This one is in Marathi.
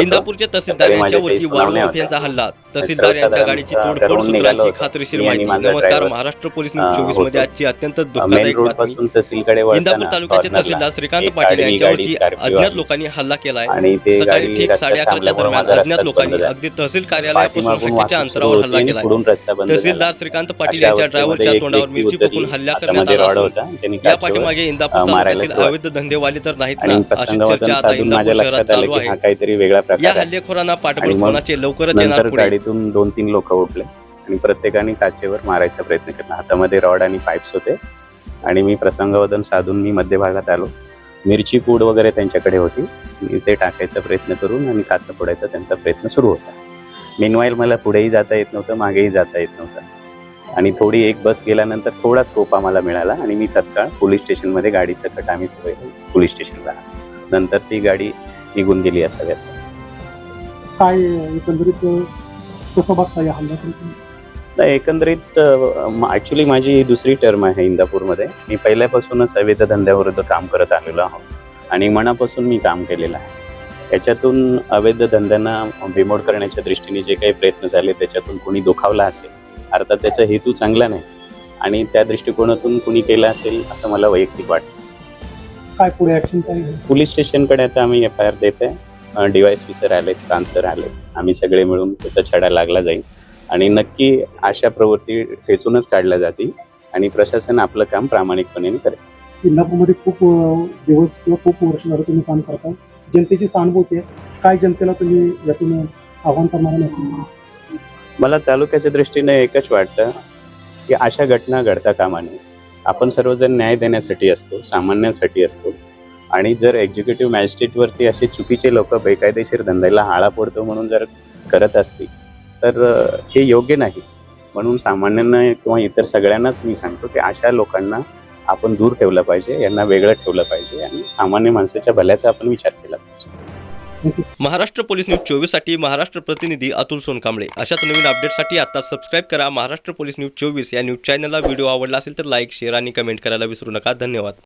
होतो. इंदापूरचे तहसीलदार सुनावण्या माफियांचा होत्या. हल्ला तहसीलदार यांच्या गाडीची तोडफोड सूत्रांची. खात्रीशीर माहिती नमस्कार महाराष्ट्र पोलीस न्यूज चोवीस. मध्ये आजची अत्यंत रोड बातमी इंदापूर तालुक्याचे तहसीलदार श्रीकांत पाटील यांच्यावरती अज्ञात. लोकांनी हल्ला केलाय सकाळी ठीक साडे अकराच्या दरम्यान अज्ञात लोकांनी. अगदी तहसील कार्यालयापासून वाहतूक अंतरावर हल्ला केलाय तहसीलदार. श्रीकांत पाटील यांच्या ड्रायव्हरच्या तोंडावर मिरची. फेकून हल्ला करण्यात आला असून या पाठीमागे इंदापूर तालुक्यातील अवैध धंदेवाले तर नाहीत ना अशी चर्चा आता इंदापूर शहरात चालू की आहे काहीतरी वेगळा या प्रकार आहे. हल्लेखोरांना आणि पाठबळ मग कोणाचे? लवकरच येणार नंतर पुढे. गाडीतून दोन तीन लोक उठले आणि प्रत्येकाने काचेवर मारायचा प्रयत्न केला. हातामध्ये रॉड आणि पाईप्स होते. आणि मी प्रसंगावधान साधून मी मध्यभागात आलो. मिरची पूड वगैरे त्यांच्याकडे होती. मी ते टाकायचा प्रयत्न करून आणि काचा फोडायचा त्यांचा प्रयत्न सुरू होता. मेनवाईल मला पुढेही जाता येत नव्हतं मागेही जाता येत नव्हतं. आणि थोडी एक बस गेल्यानंतर थोडा स्कोप आम्हाला मिळाला आणि मी तत्काळ पोलीस स्टेशनमध्ये गाडी सकट आम्ही सगळे पोलीस स्टेशनला. नंतर ती गाडी निघून गेली असावी असं काय एकंदरीत कसं बघता या हल्ल्याकडे? नाही एकंदरीत ॲक्च्युली माझी दुसरी टर्म आहे इंदापूरमध्ये. मी पहिल्यापासूनच अवैध धंद्याविरुद्ध काम करत आलेलो आहोत. आणि मनापासून मी काम केलेलं आहे. याच्यातून अवैध धंद्यांना बिमोड करण्याच्या दृष्टीने जे काही प्रयत्न झाले त्याच्यातून कोणी दुखावला असेल अर्थात त्याचा हेतू चांगला नाही. आणि त्या दृष्टिकोनातून कुणी केला असेल असं मला वैयक्तिक वाटतं. काय पुढे? पोलीस स्टेशनकडे आता आम्ही एफ आय आर देत आहे डीवायस सर आलेत कानसर आलेत आम्ही सगळे मिळून त्याचा छडा लागला जाईल. आणि नक्की अशा प्रवृत्ती ठेचूनच काढल्या जातील आणि प्रशासन आपलं काम प्रामाणिकपणे करेल. इंदापूरमध्ये खूप दिवस किंवा खूप वर्ष झालं तुम्ही काम करता जनतेची सहानुभूती आहे. काय जनतेला तुम्ही यातून आव्हान करणार नसेल मला तालुक्याच्या दृष्टीने एकच वाटतं की अशा घटना घडता कामा नये. आपण सर्वजण न्याय देण्यासाठी असतो सामान्यांसाठी असतो. आणि जर एक्झिक्युटिव्ह मॅजिस्ट्रेटवरती असे चुकीचे लोक बेकायदेशीर धंद्याला आळा पडतो म्हणून जर करत असतील तर हे योग्य नाही. म्हणून सामान्यांना किंवा इतर सगळ्यांनाच मी सांगतो की अशा लोकांना आपण दूर ठेवलं पाहिजे यांना वेगळं ठेवलं पाहिजे आणि सामान्य माणसाच्या भल्याचा आपण विचार केला पाहिजे. महाराष्ट्र पोलीस न्यूज चोवीससाठी महाराष्ट्र प्रतिनिधी अतुल सोनकांबळे. अशाच नवीन अपडेटसाठी आता सबस्क्राईब करा महाराष्ट्र पोलीस न्यूज चोवीस या न्यूज चॅनलला व्हिडिओ आवडला असेल तर लाईक शेअर आणि कमेंट करायला विसरू नका. धन्यवाद.